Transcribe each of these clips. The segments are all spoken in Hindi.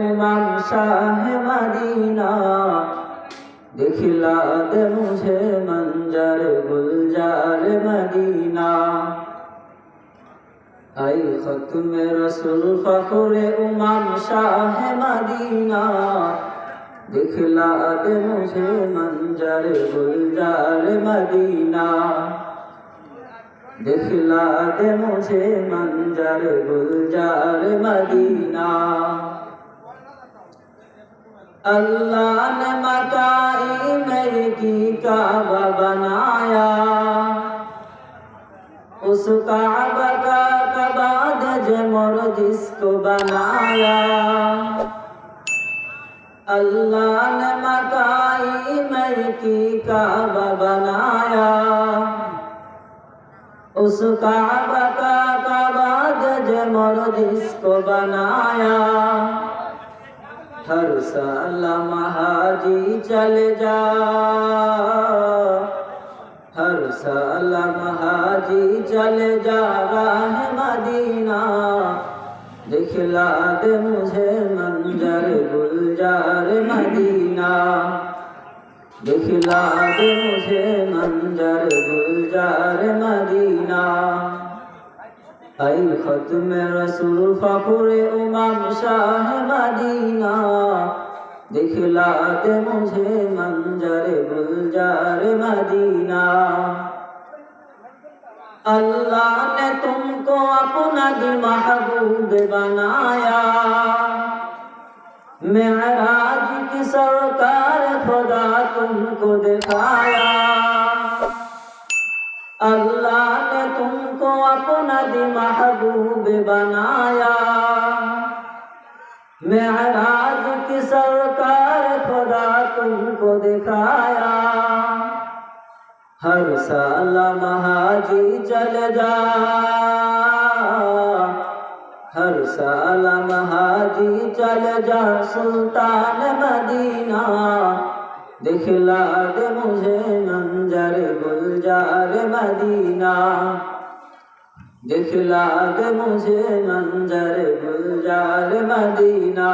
উমান শাহ মদিনা দেখিলা দে মুঝে মঞ্জর গুলজার মদিনা। আই খতমে রসুল ফখরে উমান শাহ মদিনা দেখিলা দে মুঝে মঞ্জর গুলজার মদিনা। दिखला दे मुझे मंजर, गुलजार मदीना। अल्लाह ने मकाई में की काबा बनाया। उस काबा का कबाद जमर जिसको बनाया। अल्लाह ने मकाई में की काबा बनाया। उस काबा का कबाद जमर जिसको बनाया। हर महाजी चल जा। हर महाजी चल जा राह मदीना। दिखला दे मुझे मंजर गुलजार मदीना। दिखला दे मुझे मंजर गुलजार आई खत्म रसूल फखरे उमाम शाह मदीना दिखला दे मुझे मंजर गुलजार मदीना अल्लाह ने तुमको अपना दी महबूब बनाया मेराज की सरकार खुदा तुमको दिखाया अपना दी महबूब बनाया। मैं मेराज की सरकार खुदा तुमको दिखाया। हर साल महाजी चल जा। हर साल महाजी चल जा सुल्तान मदीना। दिखला दे मुझे मंजर गुलजार मदीना। दिखला दे मुझे मंजर गुलजार मदीना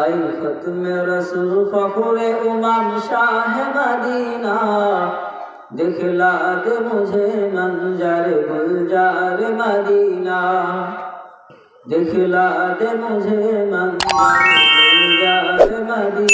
आई खत्म रसूल फखरे उमाम शाह मदीना दिखला दे मुझे मंजर गुलजार मदीना दिखला दे मुझे मंजर गुलजार मदीना सलाम